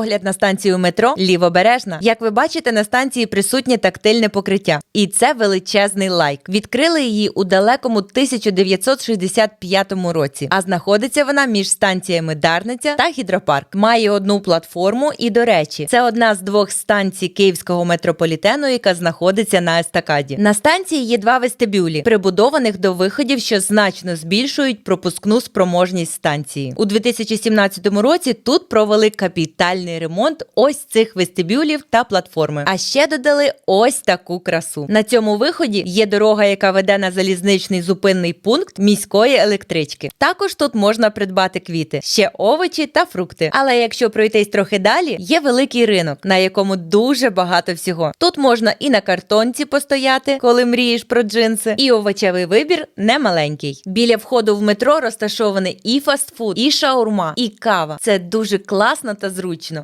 Погляд на станцію метро лівобережна. Як ви бачите, на станції присутнє тактильне покриття, і це величезний лайк. Відкрили її у далекому 1965 році. А знаходиться вона між станціями Дарниця та Гідропарк. Має одну платформу. І до речі, це одна з двох станцій київського метрополітену, яка знаходиться на естакаді. На станції є два вестибюлі, прибудованих до виходів, що значно збільшують пропускну спроможність станції. У 2017 році тут провели капітальний ремонт ось цих вестибюлів та платформи. А ще додали ось таку красу. На цьому виході є дорога, яка веде на залізничний зупинний пункт міської електрички. Також тут можна придбати квіти, ще овочі та фрукти. Але якщо пройтись трохи далі, є великий ринок, на якому дуже багато всього. Тут можна і на картонці постояти, коли мрієш про джинси, і овочевий вибір не маленький. Біля входу в метро розташований і фастфуд, і шаурма, і кава. Це дуже класно та зручно.